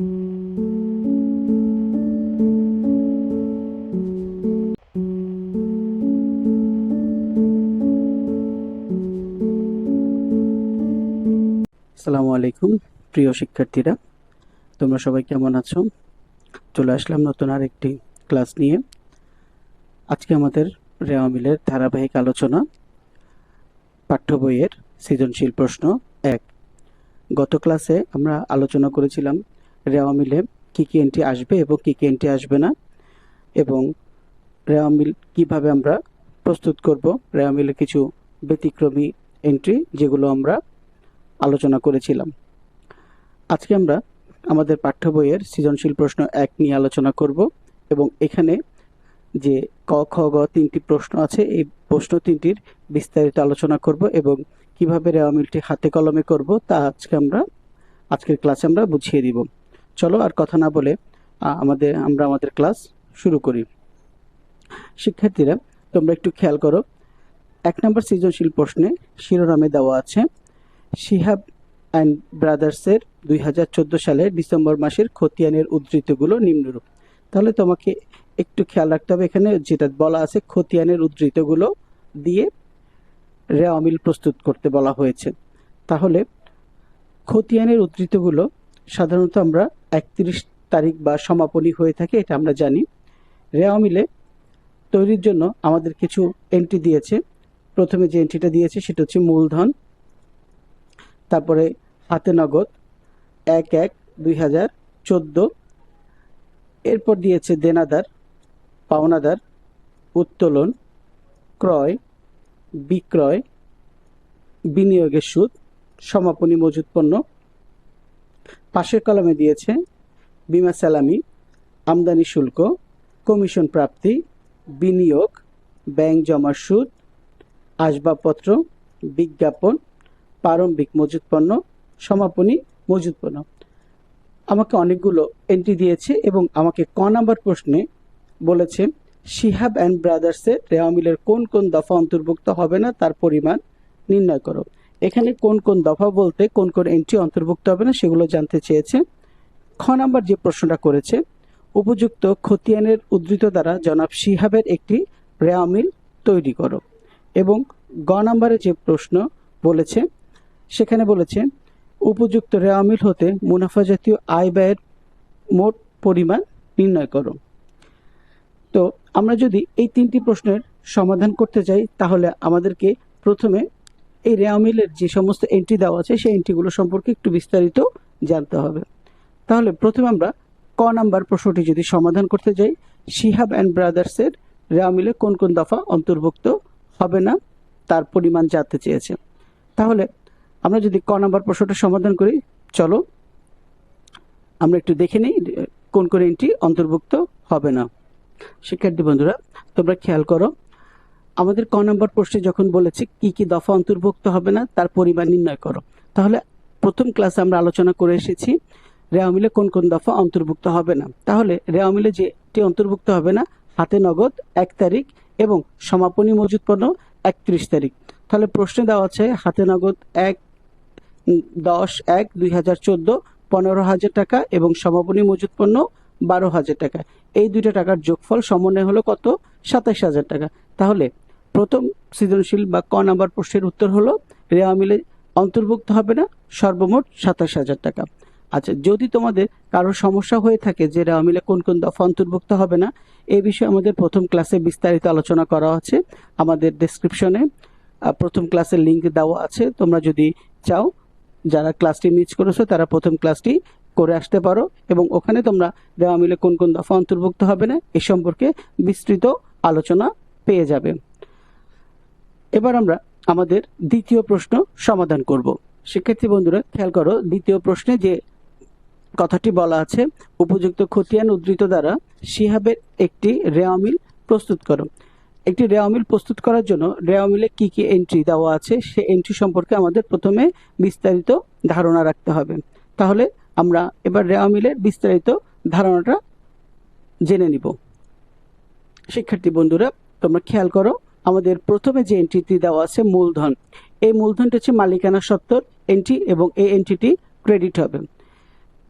আসসালামু আলাইকুম, প্রিয় শিক্ষার্থীরা। তোমরা সবাই কেমন আছো? চলে আসলাম নতুন আরেকটি ক্লাস নিয়ে। আজকে আমাদের রেওয়া মিলের ধারাবাহিক আলোচনা, পাঠ্য বইয়ের সৃজনশীল প্রশ্ন এক। গত ক্লাসে আমরা আলোচনা করেছিলাম রেওয়া মিলে কী কী এন্ট্রি আসবে এবং কী কী এন্ট্রি আসবে না? এবং রেওয়া মিল কীভাবে আমরা প্রস্তুত করব? রেওয়া মিলের কিছু ব্যতিক্রমী এন্ট্রি যেগুলো আমরা আলোচনা করেছিলাম। আজকে আমরা আমাদের পাঠ্য বইয়ের সৃজনশীল প্রশ্ন এক নিয়ে আলোচনা করব এবং এখানে যে ক, খ, গ তিনটি প্রশ্ন আছে, এই প্রশ্ন তিনটির বিস্তারিত আলোচনা করব এবং কীভাবে রেওয়া মিলটি হাতে কলমে করব তা আজকে আমরা, আজকের ক্লাসে আমরা বুঝিয়ে দিব। চলো আর কথা না বলে আমাদের, আমরা আমাদের ক্লাস শুরু করি। শিক্ষার্থীরা, তোমরা একটু খেয়াল করো। এক নম্বর সৃজনশীল প্রশ্নে শিরোনামে দেওয়া আছে, শিহাব অ্যান্ড ব্রাদার্সের দুই হাজার চোদ্দ সালে ডিসেম্বর মাসের খতিয়ানের উদ্ধৃতগুলো নিম্নরূপ। তাহলে তোমাকে একটু খেয়াল রাখতে হবে এখানে, যেটা বলা আছে খতিয়ানের উদ্ধৃতগুলো দিয়ে রেওয়ামিল প্রস্তুত করতে বলা হয়েছে। তাহলে খতিয়ানের উদ্ধৃতগুলো সাধারণত আমরা একত্রিশ তারিখ বা সমাপনী হয়ে থাকে, এটা আমরা জানি। রেওয়ামিলে তৈরির জন্য আমাদের কিছু এন্ট্রি দিয়েছে। প্রথমে যে এন্ট্রিটা দিয়েছে, সেটা হচ্ছে মূলধন, তারপরে হাতে নগদ, এক এক দুই হাজার চোদ্দ। এরপর দিয়েছে দেনাদার, পাওনাদার, উত্তোলন, ক্রয়, বিক্রয়, বিনিয়োগের সুদ, সমাপনী মজুত পণ্য পাশের কলমে দিয়েছে, বিমা সালামি, আমদানি শুল্ক, কমিশন প্রাপ্তি, বিনিয়োগ, ব্যাংক জমার সুদ, আসবাবপত্র, বিজ্ঞাপন, প্রারম্ভিক মজুত পণ্য, সমাপনী মজুত পণ্য। আমাকে অনেকগুলো এন্ট্রি দিয়েছে এবং আমাকে ক নাম্বার প্রশ্নে বলেছে, শিহাব অ্যান্ড ব্রাদার্সের রেওয়া মিলের কোন কোন দফা অন্তর্ভুক্ত হবে না? তার পরিমাণ নির্ণয় করো। এখানে কোন কোন দফা বলতে কোন কোন এন্ট্রি অন্তর্ভুক্ত হবে না সেগুলো জানতে চেয়েছে। খ নাম্বার যে প্রশ্নটা করেছে, উপযুক্ত খতিয়ানের উদ্ধৃত দ্বারা জনাব শিহাবের একটি রেওয়া মিল তৈরি করো এবং গ নাম্বারে যে প্রশ্ন বলেছে, সেখানে বলেছে, উপযুক্ত রেওয়া মিল হতে মুনাফা জাতীয় আয় ব্যয়ের মোট পরিমাণ নির্ণয় করো। তো আমরা যদি এই তিনটি প্রশ্নের সমাধান করতে চাই তাহলে আমাদেরকে প্রথমে এই রেওয়ামিলের যে সমস্ত এন্ট্রি দেওয়া আছে, সেই এন্ট্রিগুলো সম্পর্কে একটু বিস্তারিত জানতে হবে। তাহলে প্রথমে আমরা ক নাম্বার প্রশ্নটি যদি সমাধান করতে যাই, শিহাব অ্যান্ড ব্রাদার্সের রেওয়া মিলে কোন কোন দফা অন্তর্ভুক্ত হবে না, তার পরিমাণ জানতে চেয়েছে। তাহলে আমরা যদি ক নাম্বার প্রশ্নটা সমাধান করি, চলো আমরা একটু দেখে নিই কোন কোন এন্ট্রি অন্তর্ভুক্ত হবে না। শিক্ষার্থী বন্ধুরা, তোমরা খেয়াল করো আমাদের ক নম্বর প্রশ্নে যখন বলেছে কি কি দফা অন্তর্ভুক্ত হবে না, তার পরিমাণ নির্ণয় করো। তাহলে প্রথম ক্লাসে আমরা আলোচনা করে এসেছি রেওয়া মিলে কোন কোন দফা অন্তর্ভুক্ত হবে না। তাহলে রেওয়া মিলে যেটি অন্তর্ভুক্ত হবে না, হাতে নগদ, এক তারিখ এবং সমাপনী মজুদ পণ্য, একত্রিশ তারিখ। তাহলে প্রশ্নে দেওয়া আছে হাতে নগদ এক, দশ, এক, দুই হাজার চোদ্দ, পনেরো হাজার টাকা এবং সমাপনী মজুদ পণ্য বারো হাজার টাকা। এই দুইটা টাকার যোগফল সমন্বয় হলো কত? সাতাশ হাজার টাকা। তাহলে প্রথম সৃজনশীল বা ক নাম্বার প্রশ্নের উত্তর হলো রেওয়া মিলে অন্তর্ভুক্ত হবে না, সর্বমোট সাতাশ হাজার টাকা। আচ্ছা যদি তোমাদের কারও সমস্যা হয়ে থাকে যে রেওয়া মিলে কোন কোন দফা অন্তর্ভুক্ত হবে না, এ বিষয়ে আমাদের প্রথম ক্লাসে বিস্তারিত আলোচনা করা আছে। আমাদের ডেসক্রিপশনে প্রথম ক্লাসের লিঙ্ক দেওয়া আছে। তোমরা যদি চাও, যারা ক্লাসটি মিস করেছ, তারা প্রথম ক্লাসটি করে আসতে পারো এবং ওখানে তোমরা রেওয়া মিলে কোন কোন দফা অন্তর্ভুক্ত হবে না, এ সম্পর্কে বিস্তৃত আলোচনা পেয়ে যাবে। এবার আমরা আমাদের দ্বিতীয় প্রশ্ন সমাধান করব। শিক্ষার্থী বন্ধুরা, খেয়াল করো, দ্বিতীয় প্রশ্নে যে কথাটি বলা আছে, উপযুক্ত খতিয়ান উদ্ধৃত দ্বারা শিহাবের একটি রেওয়া মিল প্রস্তুত করো। একটি রেওয়া মিল প্রস্তুত করার জন্য রেওয়া মিলে কি কি এন্ট্রি দেওয়া আছে, সে এন্ট্রি সম্পর্কে আমাদের প্রথমে বিস্তারিত ধারণা রাখতে হবে। তাহলে আমরা এবার রেওয়া মিলের বিস্তারিত ধারণাটা জেনে নিব। শিক্ষার্থী বন্ধুরা, তোমরা খেয়াল করো, আমাদের প্রথমে যে এন্ট্রিটি দেওয়া আছে মূলধন। এই মূলধনটি হচ্ছে মালিকানা সত্ত্বর এন্ট্রি এবং এই এন্ট্রিটি ক্রেডিট হবে।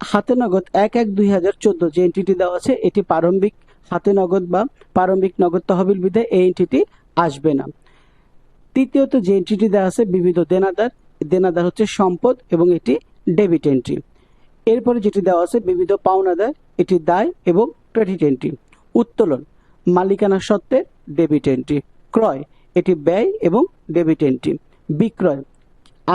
হাতে নগদ এক এক দুই হাজার চোদ্দ যে এন্ট্রিটি দেওয়া আছে, এটি প্রারম্ভিক হাতে নগদ বা প্রারম্ভিক নগদ তহবিল বিধে এই এন্ট্রিটি আসবে না। তৃতীয়ত যে এন্ট্রিটি দেওয়া আছে, বিবিধ দেনাদার। দেনাদার হচ্ছে সম্পদ এবং এটি ডেবিট এন্ট্রি এরপরে যেটি দেওয়া আছে, বিবিধ পাওনাদার, এটি দায় এবং ক্রেডিট এন্ট্রি উত্তোলন, মালিকানা সত্ত্বে ডেবিট এন্ট্রি ক্রয়, এটি ব্যয় এবং ডেবিট এন্ট্রি বিক্রয়,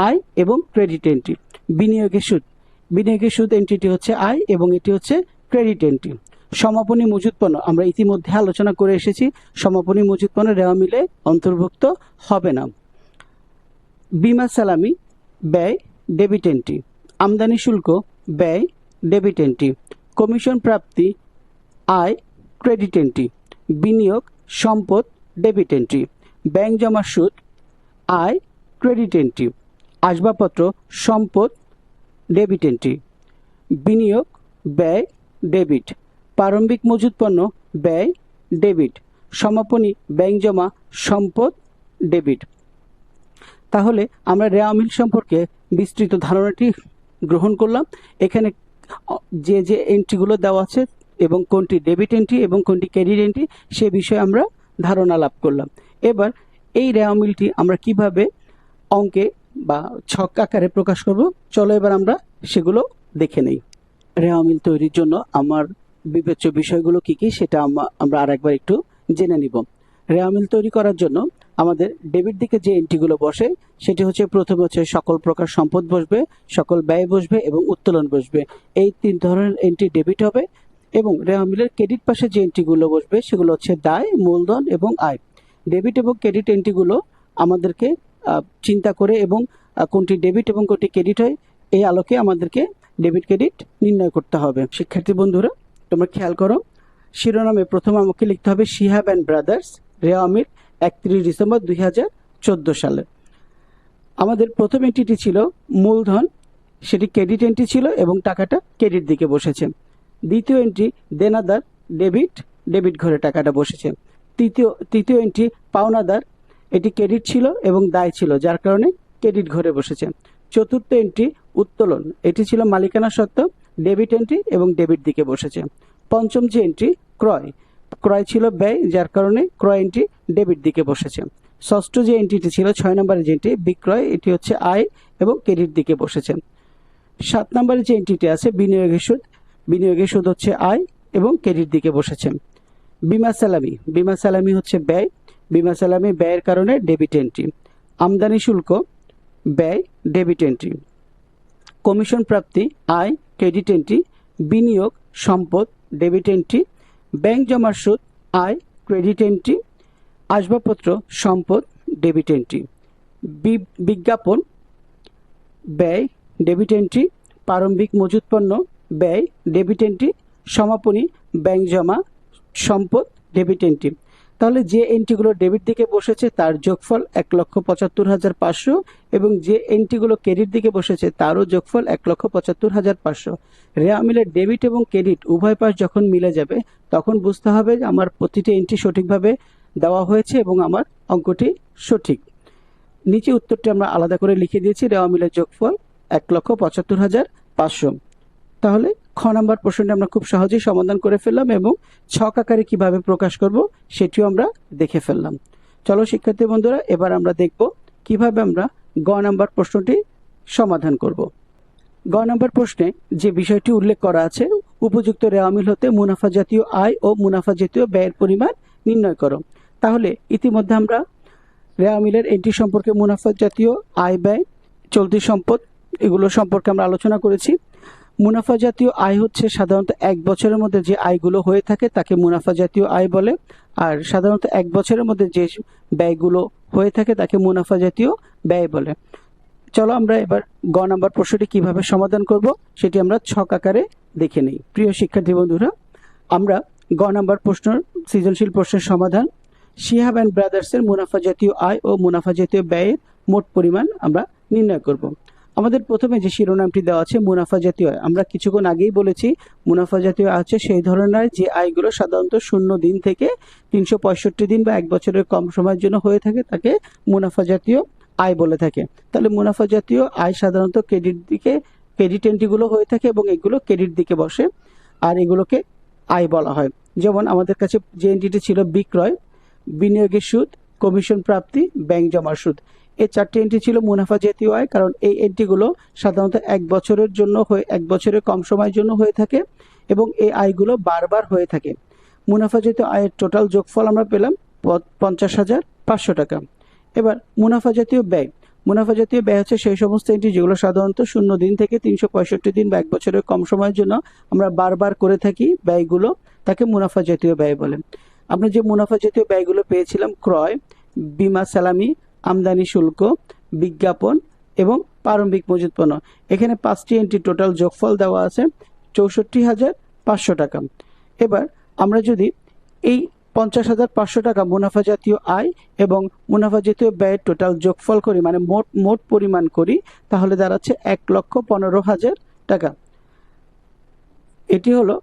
আয় এবং ক্রেডিট এন্ট্রি বিনিয়োগের সুদ বিনিয়োগের সুদ এন্ট্রিটি হচ্ছে আয় এবং এটি হচ্ছে ক্রেডিট এন্ট্রি সমাপনী মজুত পণ্য, আমরা ইতিমধ্যে আলোচনা করে এসেছি, সমাপনী মজুত পণ্য রেওয়া মিলে অন্তর্ভুক্ত হবে না। বিমা সালামি ব্যয় ডেবিট এন্ট্রি আমদানি শুল্ক ব্যয় ডেবিট এন্ট্রি কমিশন প্রাপ্তি, আয় ক্রেডিট এন্ট্রি বিনিয়োগ, সম্পদ ডেবিট এন্ট্রি ব্যাংক জমার সুদ, আয় ক্রেডিট এন্ট্রি আসবাবপত্র, সম্পদ ডেবিট এন্ট্রি বিনিয়োগ, ব্যয় ডেবিট প্রারম্ভিক মজুত পণ্য, ব্যয় ডেবিট সমাপনী ব্যাংক জমা, সম্পদ ডেবিট তাহলে আমরা রেওয়া মিল সম্পর্কে বিস্তৃত ধারণাটি গ্রহণ করলাম। এখানে, যে যে এন্ট্রিগুলো দেওয়া আছে এবং কোনটি ডেবিট এন্ট্রি এবং কোনটি ক্রেডিট এন্ট্রি সে বিষয়ে আমরা ধারণা লাভ করলাম। এবার এই রেওয়া মিলটি আমরা কীভাবে অঙ্কে বা ছক আকারে প্রকাশ করব, চলো এবার আমরা সেগুলো দেখে নেই। রেওয়া মিল তৈরির জন্য আমার বিবেচ্য বিষয়গুলো কি কি, সেটা আমা- আমরা আরেকবার একটু জেনে নিব। রেওয়া মিল তৈরি করার জন্য আমাদের ডেবিট দিকে যে এন্ট্রিগুলো বসে, সেটি হচ্ছে প্রথমে হচ্ছে সকল প্রকার সম্পদ বসবে, সকল ব্যয় বসবে এবং উত্তোলন বসবে। এই তিন ধরনের এন্ট্রি ডেবিট হবে এবং রেওয়া মিলের ক্রেডিট পাশে যে এন্ট্রিগুলো বসবে, সেগুলো হচ্ছে দায়, মূলধন এবং আয়। ডেবিট এবং ক্রেডিট এন্ট্রিগুলো আমাদেরকে চিন্তা করে এবং কোনটি ডেবিট এবং কোনটি ক্রেডিট হয়, এই আলোকে আমাদেরকে ডেবিট ক্রেডিট নির্ণয় করতে হবে। শিক্ষার্থী বন্ধুরা, তোমরা খেয়াল করো, শিরোনামে প্রথম আমাকে লিখতে হবে শিহাব অ্যান্ড ব্রাদার্স রেওয়ামির একত্রিশ ডিসেম্বর দুই হাজার চোদ্দ সালে। আমাদের প্রথম এন্ট্রিটি ছিল মূলধন, সেটি ক্রেডিট এন্ট্রি ছিল এবং টাকাটা ক্রেডিট দিকে বসেছে। দ্বিতীয় এন্ট্রি দেনাদার ডেবিট ডেবিট ঘরে টাকাটা বসেছে। তৃতীয় তৃতীয় এন্ট্রি পাওনাদার, এটি ক্রেডিট ছিল এবং দায় ছিল, যার কারণে ক্রেডিট ঘরে বসেছে। চতুর্থ এন্ট্রি উত্তোলন, এটি ছিল মালিকানা সত্ত্ব ডেবিট এন্ট্রি এবং ডেবিট দিকে বসেছে। পঞ্চম যে এন্ট্রি ক্রয় ক্রয় ছিল ব্যয়, যার কারণে ক্রয় এন্ট্রি ডেবিট দিকে বসেছে। ষষ্ঠ যে এন্ট্রিটি ছিল, ছয় নম্বরের যে এন্ট্রি বিক্রয়, এটি হচ্ছে আয় এবং ক্রেডিট দিকে বসেছে। সাত নম্বরে যে এন্ট্রিটি আছে, বিনিয়োগের সুদ বিনিয়োগের সুদ হচ্ছে আয় এবং ক্রেডিট দিকে বসেছে। বিমা সালামি বিমা সালামি হচ্ছে ব্যয়, বিমা সালামি ব্যয়ের কারণে ডেবিট এন্ট্রি আমদানি শুল্ক, ব্যয় ডেবিট এন্ট্রি কমিশন প্রাপ্তি, আয় ক্রেডিট এন্ট্রি বিনিয়োগ, সম্পদ ডেবিট এন্ট্রি ব্যাংক জমার সুদ, আয়, ক্রেডিট এন্ট্রি আসবাবপত্র, সম্পদ ডেবিট এন্ট্রি বিজ্ঞাপন, ব্যয় ডেবিট এন্ট্রি প্রারম্ভিক মজুত পণ্য, ব্যয় ডেবিট এন্ট্রি সমাপনী, ব্যাংক জমা, সম্পদ ডেবিট এন্ট্রি তাহলে যে এন্ট্রিগুলো ডেবিট দিকে বসেছে তার যোগফল এক লক্ষ পঁচাত্তর হাজার পাঁচশো এবং যে এন্ট্রিগুলো ক্রেডিট দিকে বসেছে তারও যোগফল এক লক্ষ পঁচাত্তর হাজার পাঁচশো। রেয়া মিলের ডেবিট এবং ক্রেডিট উভয় পাশ যখন মিলে যাবে, তখন বুঝতে হবে যে আমার প্রতিটি এন্ট্রি সঠিকভাবে দেওয়া হয়েছে এবং আমার অঙ্কটি সঠিক। নিচে উত্তরটি আমরা আলাদা করে লিখে দিয়েছি রেওয়া মিলের যোগফল এক লক্ষ পঁচাত্তর হাজার পাঁচশো। তাহলে খ নাম্বার প্রশ্নটি আমরা খুব সহজেই সমাধান করে ফেললাম এবং ছক আকারে কীভাবে প্রকাশ করব সেটিও আমরা দেখে ফেললাম। চলো শিক্ষার্থী বন্ধুরা, এবার আমরা দেখব কীভাবে আমরা গ নাম্বার প্রশ্নটি সমাধান করব। গ নাম্বার প্রশ্নে যে বিষয়টি উল্লেখ করা আছে, উপযুক্ত রেওয়ামিল হতে মুনাফা জাতীয় আয় ও মুনাফা জাতীয় ব্যয়ের পরিমাণ নির্ণয় করো। তাহলে ইতিমধ্যে আমরা রেওয়ামিলের এন্ট্রি সম্পর্কে মুনাফা জাতীয় আয় ব্যয়, চলতি সম্পদ এগুলো সম্পর্কে আমরা আলোচনা করেছি। মুনাফা জাতীয় আয় হচ্ছে সাধারণত এক বছরের মধ্যে যে আয়গুলো হয়ে থাকে তাকে মুনাফা জাতীয় আয় বলে। আর সাধারণত এক বছরের মধ্যে যে ব্যয়গুলো হয়ে থাকে তাকে মুনাফা জাতীয় ব্যয় বলে। চলো আমরা এবার গ নাম্বার প্রশ্নটি কীভাবে সমাধান করব সেটি আমরা ছক আকারে দেখে নেই। প্রিয় শিক্ষার্থী বন্ধুরা, আমরা গ নাম্বার প্রশ্ন সৃজনশীল প্রশ্নের সমাধান, শিহাব অ্যান্ড ব্রাদার্সের মুনাফা জাতীয় আয় ও মুনাফা জাতীয় ব্যয়ের মোট পরিমাণ আমরা নির্ণয় করব। আমাদের প্রথমে যে শিরোনামটি দেওয়া আছে, মুনাফা জাতীয় আয়। আমরা কিছুক্ষণ আগেই বলেছি, মুনাফা জাতীয় আয় হচ্ছে সেই ধরনের যে আয়গুলো সাধারণত শূন্য দিন থেকে তিনশো পঁয়ষট্টি দিন বা এক বছরের কম সময়ের জন্য হয়ে থাকে, তাকে মুনাফা জাতীয় আয় বলে থাকে। তাহলে মুনাফা জাতীয় আয় সাধারণত ক্রেডিট দিকে, ক্রেডিট এন্ট্রিগুলো হয়ে থাকে এবং এগুলো ক্রেডিট দিকে বসে, আর এগুলোকে আয় বলা হয়। যেমন আমাদের কাছে যে এন্ট্রিটি ছিল বিক্রয়, বিনিয়োগের সুদ, কমিশন প্রাপ্তি, ব্যাংক জমার সুদ। এই চারটি এন্ট্রি ছিল মুনাফা জাতীয় আয়, কারণ এই এন্ট্রিগুলো সাধারণত এক বছরের জন্য হয়ে, এক বছরের কম সময়ের জন্য হয়ে থাকে এবং এই আয়গুলো বারবার হয়ে থাকে। মুনাফা জাতীয় আয়ের টোটাল যোগফল আমরা পেলাম পঞ্চাশ হাজার পাঁচশো টাকা। এবার মুনাফা জাতীয় ব্যয়। মুনাফা জাতীয় ব্যয় হচ্ছে সেই সমস্ত এন্ট্রি যেগুলো সাধারণত শূন্য দিন থেকে তিনশো পঁয়ষট্টি দিন বা এক বছরের কম সময়ের জন্য আমরা বারবার করে থাকি ব্যয়গুলো, তাকে মুনাফা জাতীয় ব্যয় বলে। আমরা যে মুনাফা জাতীয় ব্যয়গুলো পেয়েছিলাম ক্রয়, বিমা সালামি আমদানি শুল্ক, বিজ্ঞাপন এবং প্রারম্ভিক মজুত পণ্য। এখানে পাঁচটি এন্ট্রি টোটাল যোগফল দেওয়া আছে চৌষট্টি হাজার পাঁচশো টাকা। এবার আমরা যদি এই পঞ্চাশ হাজার পাঁচশো টাকা মুনাফা জাতীয় আয় এবং মুনাফা জাতীয় ব্যয়ের টোটাল যোগফল করি মানে মোট মোট পরিমাণ করি, তাহলে দাঁড়াচ্ছে এক লক্ষ পনেরো হাজার টাকা। এটি হলো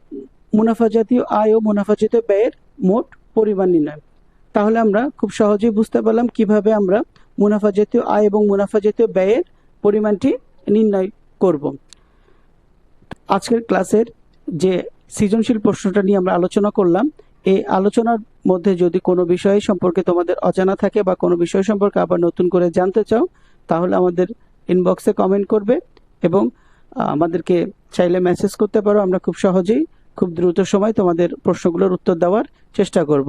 মুনাফা জাতীয় আয় ও মুনাফা জাতীয় ব্যয়ের মোট পরিমাণ নির্ণয়। তাহলে আমরা খুব সহজেই বুঝতে পারলাম কীভাবে আমরা মুনাফা জাতীয় আয় এবং মুনাফা জাতীয় ব্যয়ের পরিমাণটি নির্ণয় করব। আজকের ক্লাসের যে সৃজনশীল প্রশ্নটা নিয়ে আমরা আলোচনা করলাম, এই আলোচনার মধ্যে যদি কোনো বিষয় সম্পর্কে তোমাদের অজানা থাকে বা কোনো বিষয় সম্পর্কে আবার নতুন করে জানতে চাও, তাহলে আমাদের ইনবক্সে কমেন্ট করবে এবং আমাদেরকে চাইলে মেসেজ করতে পারো। আমরা খুব সহজেই, খুব দ্রুত সময় তোমাদের প্রশ্নগুলোর উত্তর দেওয়ার চেষ্টা করব।